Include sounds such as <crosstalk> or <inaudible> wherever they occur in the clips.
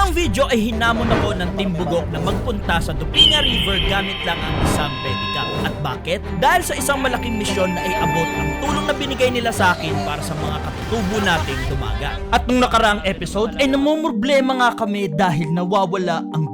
Ang video ay hinamon ako ng Team Bugok na magpunta sa Dupinga River gamit lang ang isang pedicab. At bakit? Dahil sa isang malaking misyon na iabot ang tulong na binigay nila sa akin para sa mga katutubo nating dumaga. At nung nakaraang episode ay namumroblema nga kami dahil nawawala ang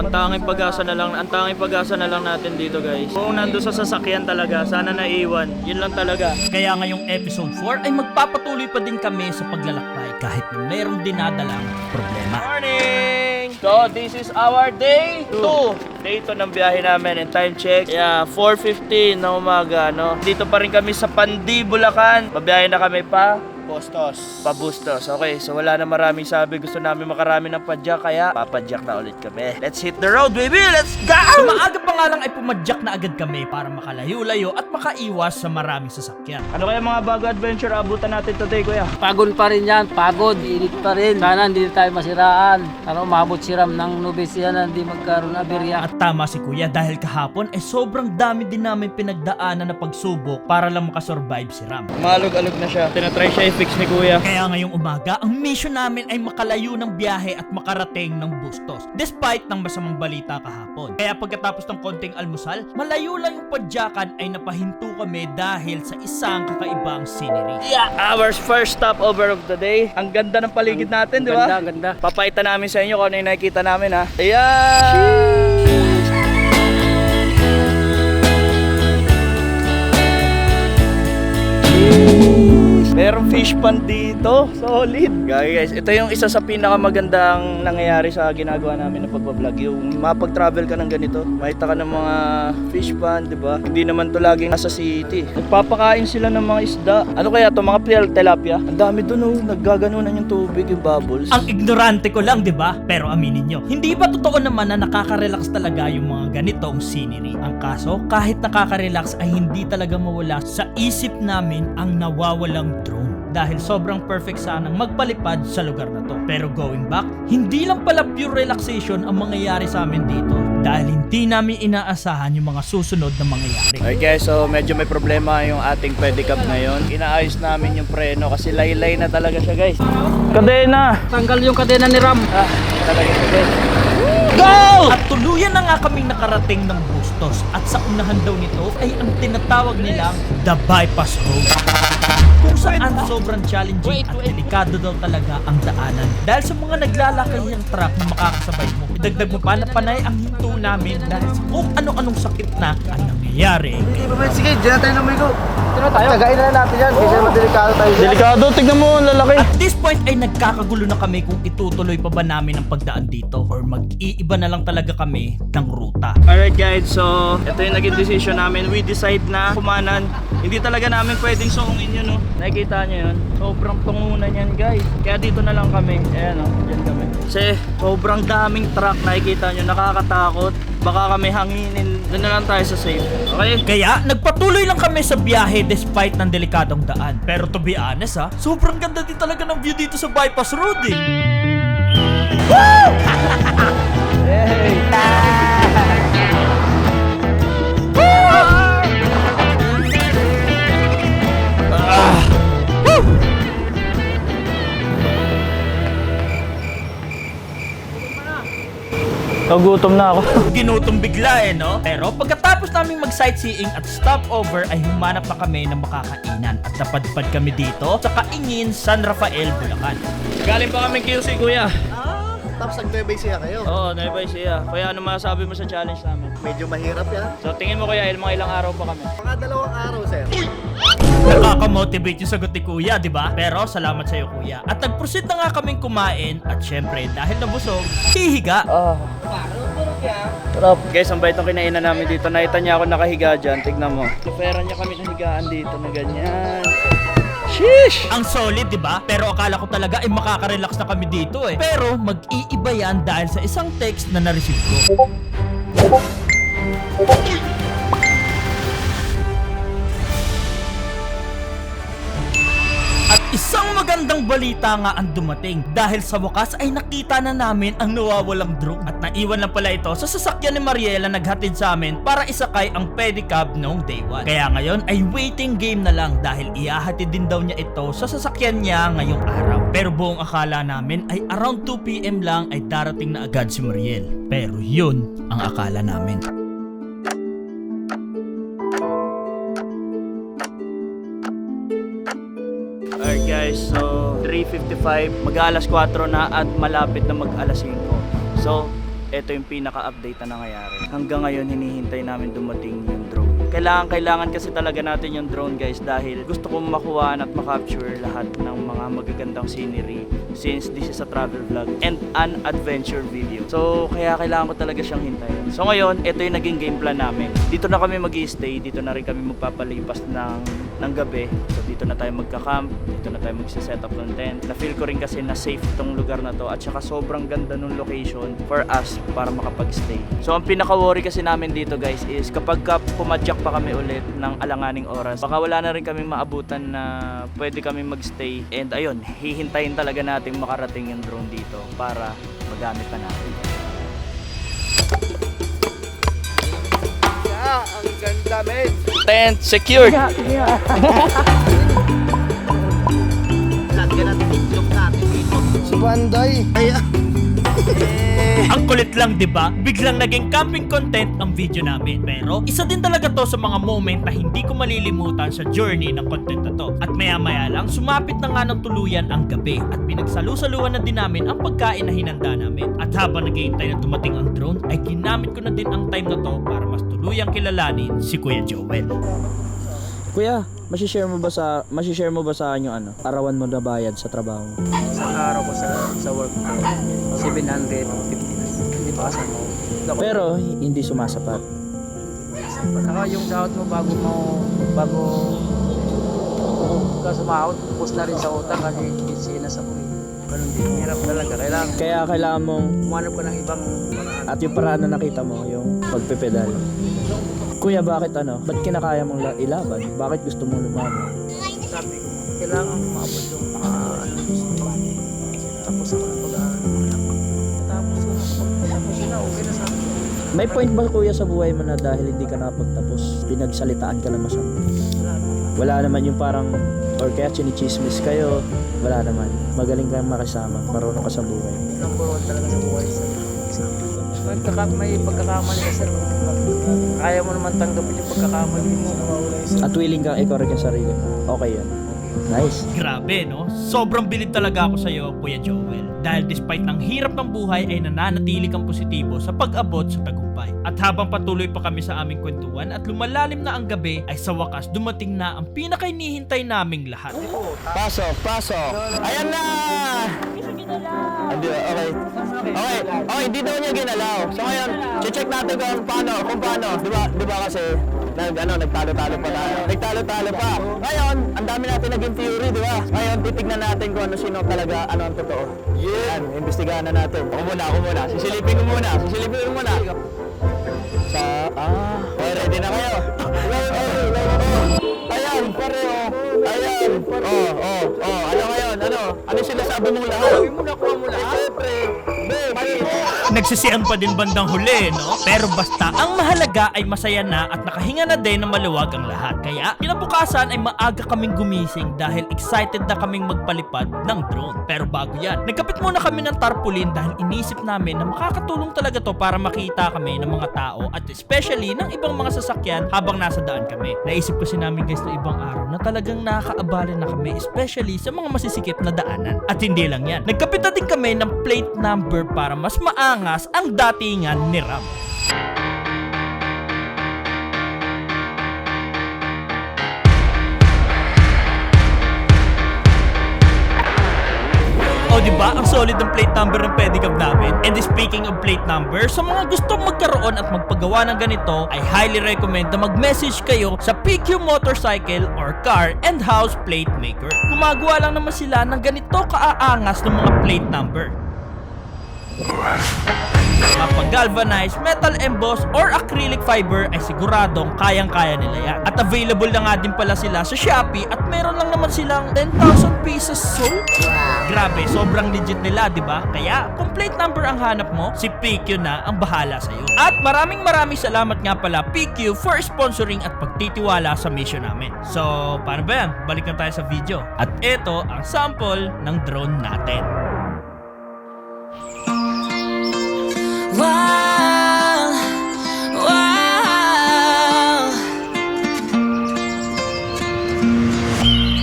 ang tanging pag-asa na lang, ang tanging pag-asa na lang natin dito guys. Kung nando sa sasakyan talaga, sana naiwan. Yun lang talaga. Kaya ngayong episode 4 ay magpapatuloy pa din kami sa paglalakbay kahit na mayroong dinadalang problema. Morning! So this is our day 2. Day 2 ng biyahe namin and time check. Yeah, 4.15 na umaga, no? Dito pa rin kami sa Pandi, Bulacan. Babiyahe na kami pa. Bustos. Pa Bustos. Okay, so wala na maraming sabi. Gusto namin makarami ng padyak, kaya papadyak na ulit kami. Let's hit the road, baby! Let's go! Sa maaga pa nga lang ay pumadyak na agad kami para makalayo-layo at makaiwas sa maraming sasakyan. Ano kaya mga bago adventure abutan natin today, kuya? Pagod pa rin yan, pagod, init pa rin. Sana hindi tayo masiraan. Sana umabot si Ram ng nubis yan na hindi magkaroon ng aberya. At tama si Kuya dahil kahapon ay sobrang dami din namin pinagdaanan na pagsubok para lang makasurvive si Ram. Malog-alog na siya. Tinatry siya i-fix ni kuya. Kaya ngayong umaga, ang mission namin ay makalayo ng biyahe at makarating ng Bustos. Despite ng masamang balita kahapon. Kaya pagkatapos ng konting almusal, malayo lang yung padyakan ay napahinto kami dahil sa isang kakaibang scenery. Yeah, our first stopover of the day. Ang ganda ng paligid natin, di ba? Ganda, ganda. Papakita namin sa inyo kung ano yung nakikita namin, ha? Ayan! Merong fish pond dito. Solid. Gagi guys, ito yung isa sa pinakamagandang nangyayari sa ginagawa namin ng pagbablog. Yung mapag-travel ka ng ganito, makita ka ng mga fish pond, di ba? Hindi naman to laging nasa city. Nagpapakain sila ng mga isda. Ano kaya to? Mga tilapia? Ang dami doon oh. Naggaganunan yung tubig, yung bubbles. Ang ignorante ko lang, di ba? Pero aminin nyo, hindi ba totoo naman na nakaka-relax talaga yung mga ganitong scenery? Ang kaso, kahit nakaka-relax ay hindi talaga mawala sa isip namin ang nawawalang drone. Dahil sobrang perfect sanang magpalipad sa lugar na to. Pero going back, hindi lang pala pure relaxation ang mangyayari sa amin dito. Dahil hindi namin inaasahan yung mga susunod na mangyayari. Okay guys, so medyo may problema yung ating pedicab ngayon. Inaayos namin yung preno kasi laylay na talaga siya guys. Kadena! Tanggal yung kadena ni Ram. Ah, talaga! At tuluyan na nga kaming nakarating ng Bustos at sa unahan daw nito ay ang tinatawag nilang The Bypass Road. Kung saan sobrang challenging at delikado daw talaga ang daanan. Dahil sa mga naglalakay ng truck na makakasabay mo, idagdag mo pa na panay ang hinto namin dahil sa kung ano-anong sakit na ang nangyayari. Hindi pa pwede. Sige, dyan na tayo. Tira tayo. Tagain na natin yan. Kasi madelikado tayo dyan. Delikado, tignan mo, lalaki. At this point ay nagkakagulo na kami kung itutuloy pa ba namin ang pagdaan dito or mag-iiba na lang talaga kami ng ruta. Alright guys, so ito yung naging decision namin. We decide na kumanan. Hindi talaga namin pwedeng suungin yun, no? Nakikita nyo yun? Sobrang tungunan yan, guys. Kaya dito na lang kami. Ayan, no? Diyan kami. Kasi sobrang daming truck. Nakikita nyo, nakakatakot. Baka kami hanginin. Doon na lang tayo sa safe. Okay? Kaya nagpatuloy lang kami sa biyahe despite ng delikadong daan. Pero to be honest ha, sobrang ganda din talaga ng view dito sa bypass road eh. <laughs> Nagutom na ako. <laughs> Ginutom bigla eh no? Pero pagkatapos naming mag-sightseeing at stopover ay humanap na kami ng makakainan at napadpad kami dito sa Kaingin, San Rafael, Bulacan. Galing pa kami QC, kuya. Tapos nag-bebay siya kayo. Oo, naibay siya. Kaya ano masasabi mo sa challenge namin? Medyo mahirap yan. So tingin mo kuya, il- mga ilang araw pa kami. Mga dalawang araw, sir. Nakaka-motivate yung sagot ni Kuya, di ba? Pero salamat sa iyo Kuya. At nag-proceed na nga kaming kumain at syempre dahil nabusog, hihiga. Ah. Sarap. Guys, ang bait ng kinainan namin dito. Nakita niya ako nakahiga dyan. Tignan mo. Kapera niya kami nahigaan dito na ganyan. Sheesh! Ang solid, di ba? Pero akala ko talaga ay makaka-relax na kami dito eh. Pero mag-iiba yan dahil sa isang text na na-receive ko. Magandang balita nga ang dumating dahil sa wakas ay nakita na namin ang nawawalang drone. At naiwan lang pala ito sa sasakyan ni Mariela naghatid sa amin para isakay ang pedicab noong day 1. Kaya ngayon ay waiting game na lang dahil ihahatid din daw niya ito sa sasakyan niya ngayong araw. Pero buong akala namin ay around 2pm lang ay darating na agad si Mariel. Pero yun ang akala namin. Guys, so 3.55, mag-alas 4 na at malapit na mag-alas 5. So, ito yung pinaka-update na nangyayari. Hanggang ngayon, hinihintay namin dumating yung drone. Kailangan, kailangan kasi talaga natin yung drone guys dahil gusto kong makuhaan at makapture lahat ng mga magagandang scenery since this is a travel vlog and an adventure video. So, kaya kailangan ko talaga siyang hintayin. So, ngayon, ito yung naging game plan namin. Dito na kami mag stay dito na rin kami magpapalipas ng, ng gabi. So, dito na tayo magka-camp, dito na tayo magsiset up ng tent. Na-feel ko rin kasi na safe itong lugar na to at saka sobrang ganda ng location for us para makapag-stay. So, ang pinaka-worry kasi namin dito guys is kapag ka pumadyak pa kami ulit ng alanganing oras, baka wala na rin kami maabutan na pwede kami magstay. And ayun, hihintayin talaga natin makarating yung drone dito para magamit pa natin. Yeah, ang ganda, men. Tent secured! Lagyan natin itlog natin dito. Si Banday. Ay, Ang kulit lang, 'di ba? Biglang naging camping content ang video namin. Pero isa din talaga 'to sa mga moment na hindi ko malilimutan sa journey ng content na 'to. At maya-maya lang sumapit na nga ng tuluyan ang gabi at pinagsalu-saluhan na din namin ang pagkain na hinanda namin. At habang naghihintay na dumating ang drone, ay ginamit ko na din ang time na 'to para mas tuluyang kilalanin si Kuya Joel. Kuya, masishare mo ba sa masishare mo ba sa yung ano? Arawan mo na bayad sa trabaho. Isang araw ko sa, sa work ko, 750. Hindi pa kasama. Pero hindi sumasapat. Saka yung sahod mo bago mo, bago ka sumahod, tapos na rin sa utang kasi kinsinas ako eh. Ganun din, hirap talaga. Kailangan Kaya kailangan mong umanap ko ng ibang paraan. at yung paraan na nakita mo yung pagpepedal. Kuya, bakit ano? Ba't kinakaya mong la- ilaban? Bakit gusto mong lumaban? Sabi ko, kailangan maabot yung mga ano gusto ko. Tapos ako ng pag-aaral. Tapos ko, tapos na, okay na sa akin. May point ba kuya sa buhay mo na dahil hindi ka nakapagtapos, pinagsalitaan ka na masama? Wala na. Naman yung parang or kaya chinichismis kayo, wala naman. Magaling kang makisama, marunong ka sa buhay. number one talaga sa buhay sa Pagkaka, may pagkakamali ka sir. Kaya mo naman tanggapin yung pagkakamali mo. At willing kang i-correct yung sarili mo. Okay yun. Nice. Grabe, no? Sobrang bilib talaga ako sa iyo, Kuya Joel. Dahil despite ng hirap ng buhay ay nananatili kang positibo sa pag-abot sa tagumpay. At habang patuloy pa kami sa aming kwentuhan at lumalalim na ang gabi, ay sa wakas dumating na ang pinakainihintay naming lahat. Pasok, pasok. Ayan na! Okay, okay, di daw niya ginalaw. So ngayon, check natin kung paano, kung paano. Di ba, di ba kasi, nag, ano, nagtalo-talo pa tayo. Nagtalo-talo pa. Ngayon, ang dami natin naging theory, di ba? Ngayon, titignan natin kung ano sino talaga, ano ang totoo. Yan, imbestigahan na natin. Ako muna, ako muna. Sisilipin ko muna, sisilipin ko muna. Sa, ah, okay, ready na kayo? <laughs> Ayan, pareho. Ayan. Oh, oh, oh. Ano ngayon? Ano? Ano sinasabi mong lahat? Sabi mo na kuha mo lahat. Nagsisiyan pa din bandang huli, no? Pero basta, ang mahalaga ay masaya na at nakahinga na din ng maluwag ang lahat. Kaya, kinabukasan ay maaga kaming gumising dahil excited na kaming magpalipad ng drone. Pero bago yan, nagkapit muna kami ng tarpaulin dahil inisip namin na makakatulong talaga to para makita kami ng mga tao at especially ng ibang mga sasakyan habang nasa daan kami. Naisip kasi namin guys na ibang araw na talagang nakakaabala na kami especially sa mga masisikip na daanan. At hindi lang yan, nagkapit na din kami ng plate number para mas maangas ang datingan ni Ram. O di ba ang solid ng plate number ng pedicab namin? And speaking of plate number, sa mga gustong magkaroon at magpagawa ng ganito, I highly recommend na mag-message kayo sa PQ Motorcycle or Car and House Plate Maker. Gumagawa lang naman sila ng ganito kaaangas ng mga plate number. Mapag-galvanize, metal emboss, or acrylic fiber ay siguradong kayang-kaya nila yan. At available na nga din pala sila sa Shopee at meron lang naman silang 10,000 pieces sold. Grabe, sobrang legit nila, di ba? Kaya, complete number ang hanap mo, si PQ na ang bahala sa'yo. At maraming maraming salamat nga pala PQ for sponsoring at pagtitiwala sa mission namin. So, paano ba yan? Balik na tayo sa video. At ito ang sample ng drone natin. Wow, wow.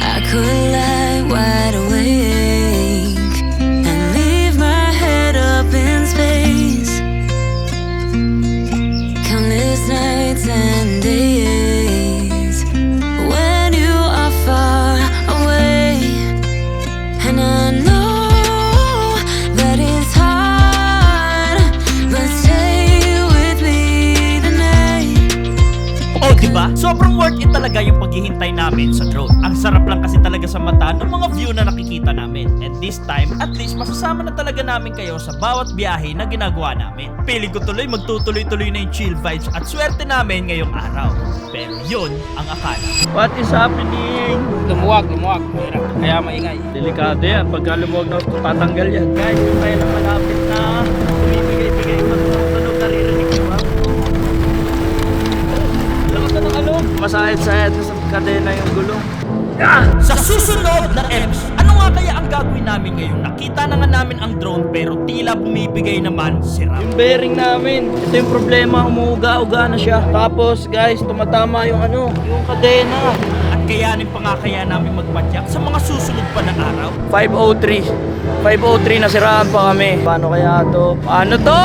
I could lie wide awake Sobrang worth it talaga yung paghihintay namin sa drone. Ang sarap lang kasi talaga sa mata ng mga view na nakikita namin. And this time, at least masasama na talaga namin kayo sa bawat biyahe na ginagawa namin. Piling ko tuloy magtutuloy-tuloy na yung chill vibes at swerte namin ngayong araw. Pero yun ang akala. What is happening? Lumuwag, lumuwag. Kaya maingay. Delikado yan. Pagka lumuwag na tatanggal yan. Guys, tayo na malapit na na sa kadena yung gulong. Sa susunod na EPS, ano nga kaya ang gagawin namin ngayon? Nakita na nga namin ang drone pero tila bumibigay naman si Ram. Yung bearing namin, ito yung problema, umuuga-uga na siya. Tapos guys, tumatama yung ano, yung kadena. At kayanin pa nga kaya namin magpadyak sa mga susunod pa na araw. 503. 503 nasiraan pa kami. Paano kaya to? Paano to?